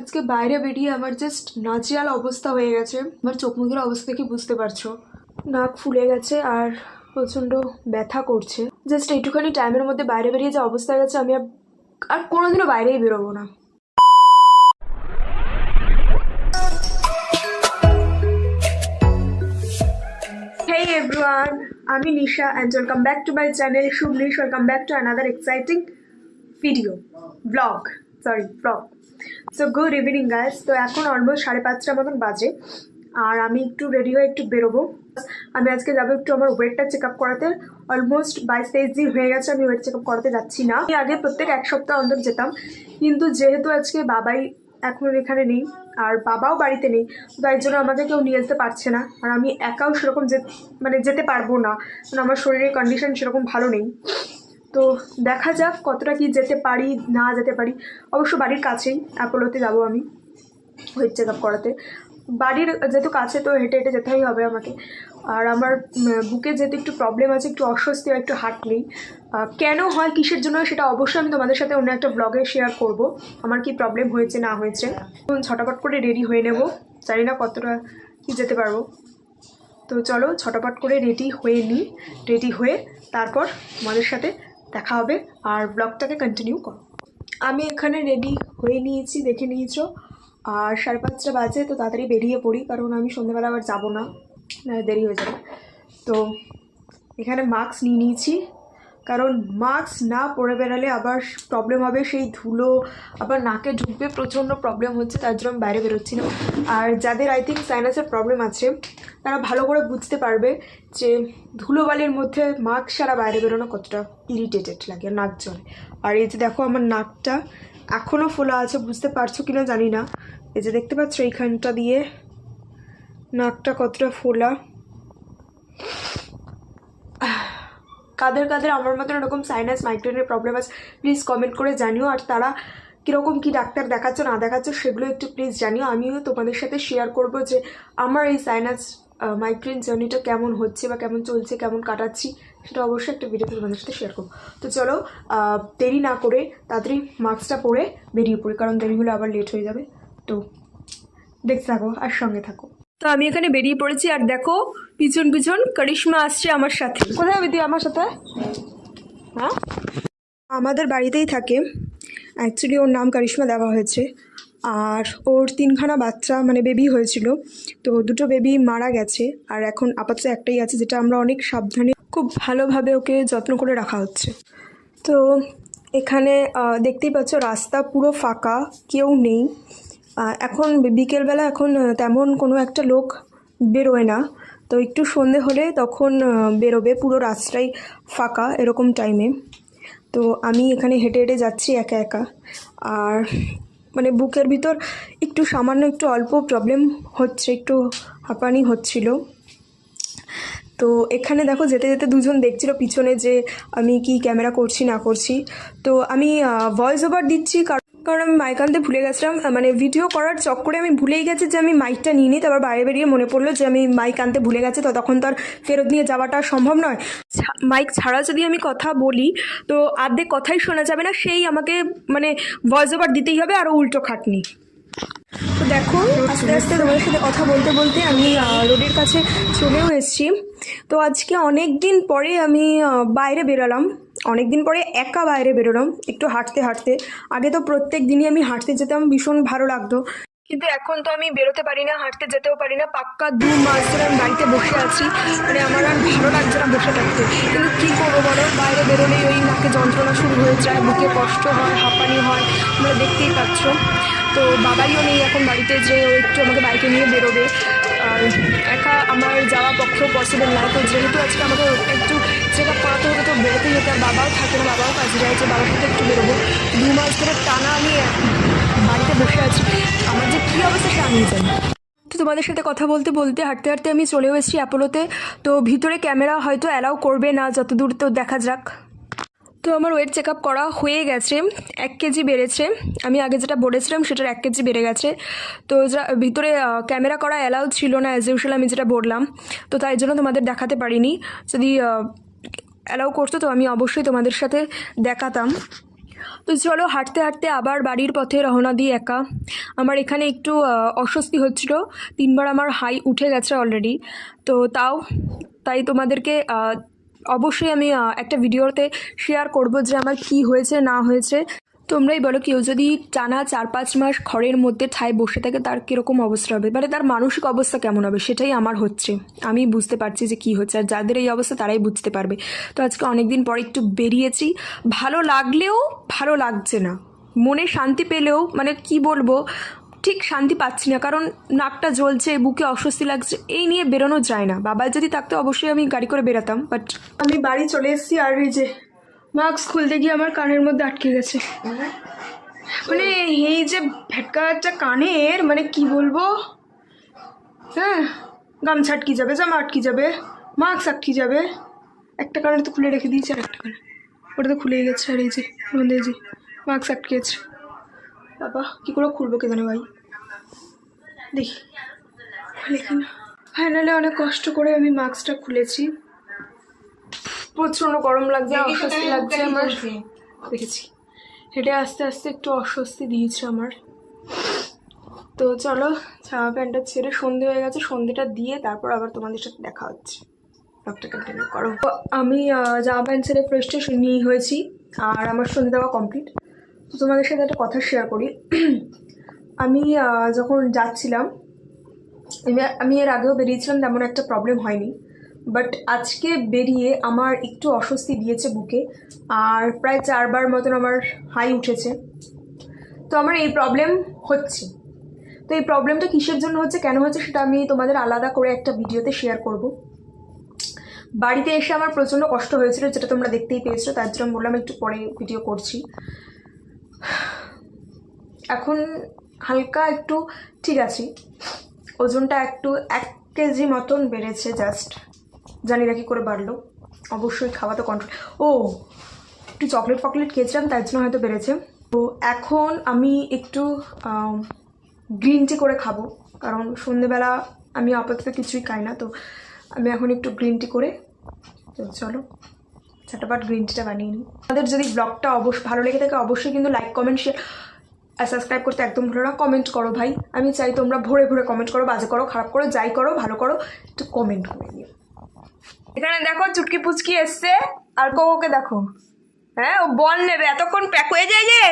আজকে বাইরে বেরিয়ে আমার জাস্ট নাচিয়াল অবস্থা হয়ে গেছে আমার চোখ মুখের অবস্থা দেখে বুঝতে পারছ নাক ফুলে গেছে আর প্রচণ্ড ব্যথা করছে জাস্ট এইটুখানি টাইমের মধ্যে বাইরে বেরিয়ে যে অবস্থা গেছে, আমি আর কোনোদিনও বাইরেই বেরোবো না আমি Nisha and back to to channel channel Shubnish. Welcome back to another exciting video blog sorry vlog. So, good evening, guys. তো এখন অলমোস্ট সাড়ে পাঁচটার মতন বাজে। আর আমি একটু রেডি হয়ে একটু বেরোবো। আমি আজকে যাব একটু আমার ওয়েটটা চেক আপ করাতে। অলমোস্ট বাইশ তেইশ দিন হয়ে গেছে আমি ওয়েট চেক আপ করাতে যাচ্ছি না। আমি আগে প্রত্যেক এক সপ্তাহ অন্তর যেতাম। কিন্তু যেহেতু আজকে বাবাই এখন এখানে নেই, আর বাবাও বাড়িতে নেই তাই জন্য আমাকে কেউ নিয়ে যেতে পারছে না। আর আমি একাও সেরকম যে মানে যেতে পারব না। কারণ আমার শরীরের কন্ডিশন সেরকম ভালো নেই। তো দেখা যাক কতটা কি যেতে পারি না যেতে পারি। অবশ্য বাড়ির কাছেই অ্যাপোলোতে যাব আমি ওয়েট চেক আপ করাতে। বাড়ির যেহেতু কাছে তো হেঁটে হেঁটে যেতেই হবে আমাকে। আর আমার বুকে যেহেতু একটু প্রবলেম আছে একটু অস্বস্তি একটু হাঁটলেই আহ, কেন হয় কিসের জন্য সেটা অবশ্যই আমি তোমাদের সাথে অন্য একটা ব্লগে শেয়ার করব। আমার কি প্রবলেম হয়েছে না হয়েছে ছটাপট করে রেডি হয়ে নেব। জানি না কতটা কি যেতে পারব। তো চলো ছটাপট করে রেডি হয়ে নিই রেডি হয়ে তারপর আমাদের সাথে দেখা হবে আর ব্লগটাকে কন্টিনিউ করো। আমি এখানে রেডি হয়ে নিয়েছি, দেখে নিয়েছ। আর সাড়ে পাঁচটা বাজে, তো তাড়াতাড়ি বেরিয়ে পড়ি, কারণ আমি সন্ধ্যেবেলা আবার যাব না দেরি হয়ে যাবে। তো এখানে মাস্ক নিয়ে নিয়েছি। কারণ মাস্ক না পরে বেরালে আবার প্রবলেম হবে, সেই ধুলো, আবার নাকে ঢুকবে, প্রচণ্ড প্রবলেম হচ্ছে, তার জন্য বাইরে বেরোচ্ছি না। আর যাদের আই থিঙ্ক সাইনাসের প্রবলেম আছে, তারা ভালো করে বুঝতে পারবে যে ধুলোবালির মধ্যে মাস্ক সারা বাইরে বেরোনো কতটা ইরিটেটেড লাগে নাক জলে আর এই যে দেখো আমার নাকটা এখনও ফোলা আছে, বুঝতে পারছ কি না জানি না। এই যে দেখতে পাচ্ছ এইখানটা দিয়ে নাকটা কতটা ফোলা। কাদের কাদের আমার মতন এরকম সাইনাস মাইগ্রেনের প্রবলেম আছে প্লিজ কমেন্ট করে জানিও। আর তারা কীরকম কি ডাক্তার দেখাচ্ছ, না দেখাচ্ছ, সেগুলো একটু প্লিজ জানিও। আমিও তোমাদের সাথে শেয়ার করব যে আমার এই সাইনাস মাইগ্রেন জার্নিটা কেমন হচ্ছে বা কেমন চলছে, কেমন কাটাচ্ছি, সেটা অবশ্যই একটা ভিডিওতে তোমাদের সাথে শেয়ার করব। তো চলো দেরি না করে তাড়াতাড়ি মাস্কটা পরে বেরিয়ে পড়ি, কারণ দেরি হলে আবার লেট হয়ে যাবে। তো দেখতে থাকো আর সঙ্গে থাকো। তো আমি এখানে বেরিয়ে পড়েছি আর দেখো পিছন পিছন করিশ্মা আসছে আমার সাথে। কোথায় যাবি তুই আমার সাথে? হ্যাঁ? আমাদের বাড়িতেই থাকে। অ্যাকচুয়ালি ওর নাম করিশ্মা দেওয়া হয়েছে। আর ওর তিনখানা বাচ্চা মানে বেবি হয়েছিল। তো দুটো বেবি মারা গেছে। আর এখন আপাতত একটাই আছে যেটা আমরা অনেক সাবধানে খুব ভালোভাবে ওকে যত্ন করে রাখা হচ্ছে। তো এখানে দেখতেই পাচ্ছ রাস্তা পুরো ফাঁকা কেউ নেই। এখন বিকেলবেলা এখন তেমন কোনো একটা লোক বেরোয় না। তো একটু সন্ধে হলে তখন বেরোবে পুরো রাস্তাই ফাঁকা এরকম টাইমে তো আমি এখানে হেঁটে হেঁটে যাচ্ছি একা একা। আর মানে বুকের ভিতর একটু সামান্য একটু অল্প প্রবলেম হচ্ছে, একটু হাঁপানি হচ্ছিল। তো এখানে দেখো যেতে যেতে দুজন দেখছিল পিছনে যে আমি কি ক্যামেরা করছি না করছি। তো আমি ভয়েস ওভার দিচ্ছি কারণ কারণ আমি মাইক আনতে ভুলে গেছিলাম মানে ভিডিও করার চক্করে আমি ভুলেই গেছি যে আমি মাইকটা নিয়ে নিই, তারপর বাইরে বেরিয়ে মনে পড়ল যে আমি মাইক আনতে ভুলে গেছি, তো তখন তো আর ফেরত নিয়ে যাওয়াটা সম্ভব নয়। মাইক ছাড়া যদি আমি কথা বলি, তো আর্ধেক কথাই শোনা যাবে না, সেই আমাকে মানে ভয়েস ওভার দিতেই হবে আরও উল্টো খাটনি। তো দেখো, আস্তে আস্তে তোমাদের সাথে কথা বলতে বলতে আমি রোডের কাছে চলেও এসেছি। তো আজকে অনেক দিন পরে আমি বাইরে বেরোলাম। অনেক দিন পরে একা বাইরে বেরোলাম, একটু হাঁটতে হাঁটতে। আগে তো প্রত্যেক দিনই আমি হাঁটতে যেতাম, ভীষণ ভালো লাগতো। কিন্তু এখন তো আমি বেরোতে পারি না, হাঁটতে যেতেও পারি না, পাক্কা দু মাস ধরে আমি বাড়িতে বসে আছি মানে আমার আর ভালো লাগছে না বসে থাকতে। কিন্তু কী করব বলো? বাইরে বেরোলেই ওই নাকে যন্ত্রণা শুরু হয়ে যায়, বুকে কষ্ট হয়, হাঁপানি হয়, তোমরা দেখতেই পাচ্ছ। তো বাবাইও নেই এখন বাড়িতে, যে ও একটু আমাকে বাইকে নিয়ে বেরোবে। আর একা আমার যাওয়া পক্ষ পসিবল না। তো যেহেতু আজকে আমাকে একটু আপ করাতে হতো তো বেরোতেই হতো, আর বাবাও থাকে না, বাবাও কাজে যায় যে বাবার সাথে একটু বেরোবো। দু মাস ধরে টানা আমি বাড়িতে বসে আছি। আমার যে কী অবস্থা সে আমি জানি তো তোমাদের সাথে কথা বলতে বলতে, হাঁটতে হাঁটতে আমি চলেও এসেছি অ্যাপোলোতে। তো ভিতরে ক্যামেরা হয়তো অ্যালাউ করবে না যত দূর তো দেখা যাক। তো আমার ওয়েট চেক আপ করা হয়ে গেছে, এক কেজি বেড়েছে। আমি আগে যেটা বলেছিলাম, সেটার এক কেজি বেড়ে গেছে। তো যা- ভিতরে ক্যামেরা করা অ্যালাউ ছিল না অ্যাজ ইউজুয়াল আমি যেটা বললাম। তো তাই জন্য তোমাদের দেখাতে পারিনি। যদি অ্যালাউ করতো তো আমি অবশ্যই তোমাদের সাথে দেখাতাম। তো চলো, হাঁটতে হাঁটতে আবার বাড়ির পথে রওনা দিই একা। আমার এখানে একটু অস্বস্তি হচ্ছিল। তিনবার আমার হাই উঠে গেছে অলরেডি তো তাও, তাই তোমাদেরকে অবশ্যই আমি একটা ভিডিওতে শেয়ার করব যে আমার কি হয়েছে, না হয়েছে। তোমরাই বলো কেউ যদি টানা চার পাঁচ মাস ঘরের মধ্যে ঠায় বসে থাকে, তার কীরকম অবস্থা হবে? মানে তার মানসিক অবস্থা কেমন হবে? সেটাই আমার হচ্ছে। আমি বুঝতে পারছি যে কি হচ্ছে, আর যাদের এই অবস্থা তারাই বুঝতে পারবে। তো আজকে অনেক দিন পরে একটু বেরিয়েছি। ভালো লাগলেও ভালো লাগছে না। মনে শান্তি পেলেও মানে কি বলব, ঠিক শান্তি পাচ্ছি না। কারণ নাকটা জ্বলছে, বুকে অস্বস্তি লাগছে, এই নিয়ে বেরোনো যায় না। বাবা যদি থাকতো, অবশ্যই আমি গাড়ি করে বেরাতাম বাট আমি বাড়ি চলে এসেছি, আর এই যে মাস্ক খুলতে গিয়ে আমার কানের মধ্যে আটকে গেছে। মানে এই যে ভেটকা একটা কানের মানে কি বলব? হ্যাঁ গামছা আটকে যাবে, জামা আটকে যাবে, মাস্ক আটকে যাবে। একটা কানের তো খুলে রেখে দিয়েছে আর একটা কানে ওটা তো খুলেই গেছে, আর এই যে, আমাদের যে মাস্ক আটকে গেছে। বাবা, কী করে খুলবো কে জানে ভাই? দেখি। খুলে কিনা ফাইনালি অনেক কষ্ট করে আমি মাস্কটা খুলেছি। প্রচণ্ড গরম লাগছে অস্বস্তি লাগছে আমার। দেখেছি। হেঁটে আস্তে আস্তে একটু অস্বস্তি দিয়েছে আমার। তো চলো জামা প্যান্টটা ছেড়ে সন্ধে হয়ে গেছে সন্ধেটা দিয়ে তারপর আবার তোমাদের সাথে দেখা হচ্ছে। ব্লগটা কন্টিনিউ করো। তো আমি জামা প্যান্ট ছেড়ে ফ্রেশ ট্রেশ নিয়ে হয়েছি আর আমার সন্ধে দেওয়া কমপ্লিট তো তোমাদের সাথে একটা কথা শেয়ার করি। আমি যখন যাচ্ছিলাম আমি এর আগেও বেরিয়েছিলাম তেমন একটা প্রবলেম হয়নি। বাট আজকে বেরিয়ে আমার একটু অস্বস্তি দিয়েছে বুকে, আর প্রায় চারবার মতন আমার হাই উঠেছে। তো আমার এই প্রবলেম হচ্ছে। তো এই প্রবলেমটা কিসের জন্য হচ্ছে, কেন হচ্ছে সেটা আমি তোমাদের আলাদা করে একটা ভিডিওতে শেয়ার করব। বাড়িতে এসে আমার প্রচণ্ড কষ্ট হয়েছিল, যেটা তোমরা দেখতেই পেয়েছ, তার জন্য বললাম একটু পরে ভিডিও করছি। এখন হালকা একটু, ঠিক আছে, ওজনটা একটু এক কেজি মতন বেড়েছে জাস্ট জানি না করে বাড়লো। অবশ্যই খাওয়া তো কন্ট্রোল ও, একটু চকলেট ফকলেট খেয়েছিলাম তার জন্য হয়তো বেড়েছে। তো এখন আমি একটু গ্রিন টি করে খাব, কারণ সন্ধেবেলা আমি আপাতত কিছুই খাই না, তো আমি এখন একটু গ্রিন টি করে, তো চলো, ঝটাপট গ্রিন টিটা বানিয়ে নিই। আমাদের যদি ব্লগটা অবশ্য ভালো লেগে থাকে, অবশ্যই কিন্তু লাইক কমেন্ট শেয়ার সাবস্ক্রাইব করতে একদম ভুলো না কমেন্ট করো ভাই। আমি চাই তোমরা ভরে ভরে কমেন্ট করো, বাজে করো, খারাপ করো, যাই করো, ভালো করো, একটু কমেন্ট করে দিও এখানে দেখো চুটকি পুচকি এসছে, আর কোকোকে দেখো। হ্যাঁ ও বল নেবে, এতক্ষণ প্যাকু এ যায় যে!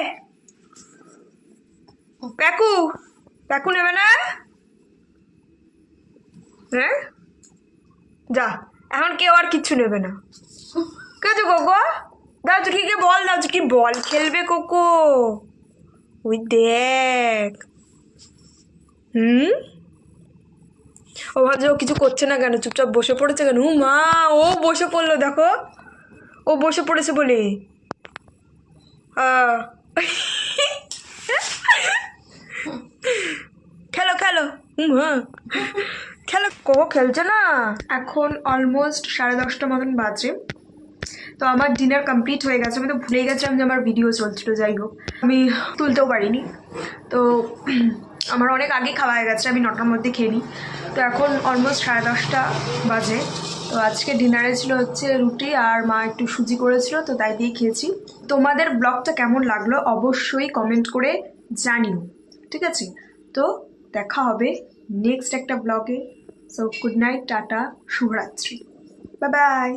প্যাকু প্যাকু নেবে না? হ্যাঁ? যা, এখন কেউ আর কিচ্ছু নেবে না। কে তো কোকো? দাও চুটকিকে বল, দাও চুটকি, বল খেলবে কোকো। ওই দেখ। হুম? ও কিছু করছে না কেন? চুপচাপ বসে পড়েছে কেন? মা, ও বসে পড়ল, দেখো। ও বসে পড়েছে বলে। খেলো খেলো। হ্যাঁ খেলো। কো, খেলছে না? এখন অলমোস্ট সাড়ে দশটা মতন বাজে। তো আমার ডিনার কমপ্লিট হয়ে গেছে। আমি তো ভুলে গেছিলাম যে আমার ভিডিও চলছিল, যাই হোক। আমি তুলতেও পারিনি। তো আমার অনেক আগে খাওয়া হয়ে গেছে, আমি নটার মধ্যে খেয়ে নিই। তো এখন অলমোস্ট সাড়ে দশটা বাজে। তো আজকে ডিনারে ছিল হচ্ছে রুটি আর মা একটু সুজি করেছিল, তো তাই দিয়ে খেয়েছি। তোমাদের ব্লগটা কেমন লাগল অবশ্যই কমেন্ট করে জানিও, ঠিক আছে? তো দেখা হবে নেক্সট একটা ব্লগে। সো গুড নাইট টাটা, শুভরাত্রি। Bye bye